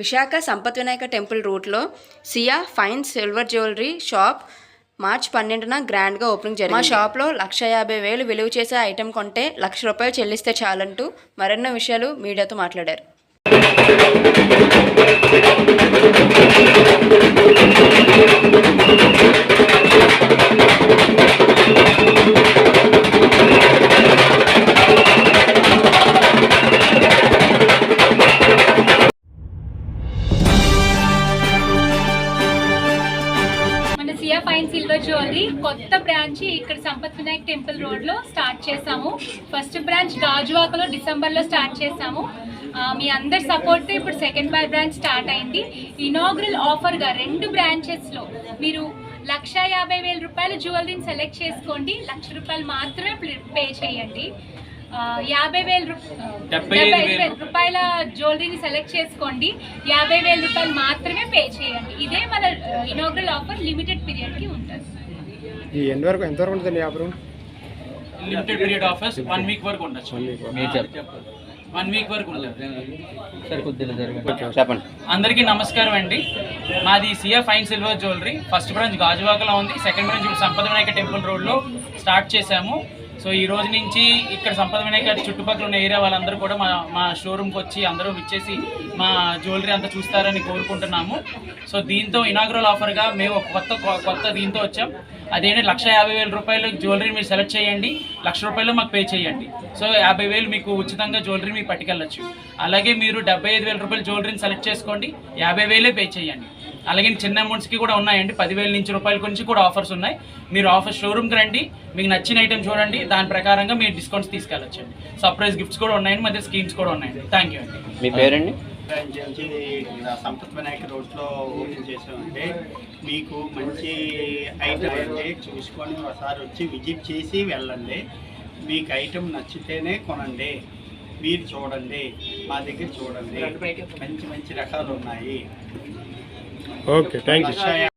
Visakha Sampath Vinayaka temple రూట్లో Siya fine silver jewellery shop March పన్నెండున గ్రాండ్గా ఓపెనింగ్ జరిగింది. మా షాప్లో లక్ష యాభై వేలు విలువ చేసే ఐటెం కొంటే లక్ష రూపాయలు చెల్లిస్తే చాలంటూ మరెన్నో విషయాలు మీడియాతో మాట్లాడారు. ఫైన్ సిల్వర్ జ్యువెలరీ కొత్త బ్రాంచ్ ఇక్కడ సంపత్ వినాయక్ టెంపుల్ రోడ్లో స్టార్ట్ చేసాము ఫస్ట్ బ్రాంచ్ గాజువాకలో డిసెంబర్లో స్టార్ట్ చేసాము మీ అందరి సపోర్ట్తో ఇప్పుడు సెకండ్ బై బ్రాంచ్ స్టార్ట్ అయింది. ఇనాగ్రల్ ఆఫర్గా రెండు బ్రాంచెస్లో మీరు లక్ష యాభై వేల రూపాయల జ్యువెలరీని సెలెక్ట్ చేసుకోండి. లక్ష రూపాయలు మాత్రమే పే చేయండి. యాభై వేల రూపాయల జ్యువెలరీని సెలెక్ట్ చేసుకోండి. యాభై వేల రూపాయలు మాత్రమే పే చేయండి. ఇదే మన ఇనాగ్రల్ ఆఫర్ లిమిటెడ్ పీరియడ్కి ఉంటుంది. ఈ ఎండ్ వరకు ఎంతవరకు ఉంటుంది వ్యాపారం limited period offers one week వరకు ఉండొచ్చు. వన్ వీక్ వరకు ఉంటుంది చెప్పండి. అందరికీ నమస్కారం అండి. మాది Siya fine silver jewellery. First branch గాజువాకలో ఉంది. సెకండ్ బ్రాంచ్ ఇప్పుడు సంపద వినాయక టెంపుల్ రోడ్లో స్టార్ట్ చేశాము. సో ఈ రోజు నుంచి ఇక్కడ సంపద వినాయక చుట్టుపక్కల ఉన్న ఏరియా వాళ్ళందరూ కూడా మా మా షోరూమ్కి వచ్చి అందరూ ఇచ్చేసి మా జ్యువెలరీ అంతా చూస్తారని కోరుకుంటున్నాము. సో దీంతో ఇనాగ్రల్ ఆఫర్గా మేము కొత్త కొత్త దీంతో వచ్చాం. అదేంటి లక్ష యాభై వేల రూపాయలు జ్యువెలరీ మీరు సెలెక్ట్ చేయండి లక్ష రూపాయలు మాకు పే చేయండి. సో యాభై వేలు మీకు ఉచితంగా జ్యువెలరీ మీకు పట్టుకెళ్ళచ్చు. అలాగే మీరు డెబ్బై ఐదు వేల రూపాయల జ్యువెలరీని సెలెక్ట్ చేసుకోండి యాభై వేలే పే చేయండి. అలాగే చిన్న అమౌంట్స్కి కూడా ఉన్నాయండి. పదివేల నుంచి రూపాయల గురించి కూడా ఆఫర్స్ ఉన్నాయి. మీరు ఆఫర్ షోరూమ్కి రండి. మీకు నచ్చిన ఐటెం చూడండి. దాని ప్రకారంగా మీరు డిస్కౌంట్స్ తీసుకెళ్ళొచ్చండి. సర్ప్రైజ్ గిఫ్ట్స్ కూడా ఉన్నాయండి. మధ్య స్కీమ్స్ కూడా ఉన్నాయండి. థ్యాంక్ యూ అండి. మీ పేరండి? నుంచి సంపత్ వినాయక రోడ్లో ఓపెన్ చేసామంటే మీకు మంచి ఐటమ్ అంటే చూసుకొని ఒకసారి వచ్చి విజిట్ చేసి వెళ్ళండి. మీకు ఐటమ్ నచ్చితేనే కొనండి. మీరు చూడండి. మా దగ్గర చూడండి. మంచి మంచి రకాలు ఉన్నాయి ఓకే థ్యాంక్ యూ లక్ష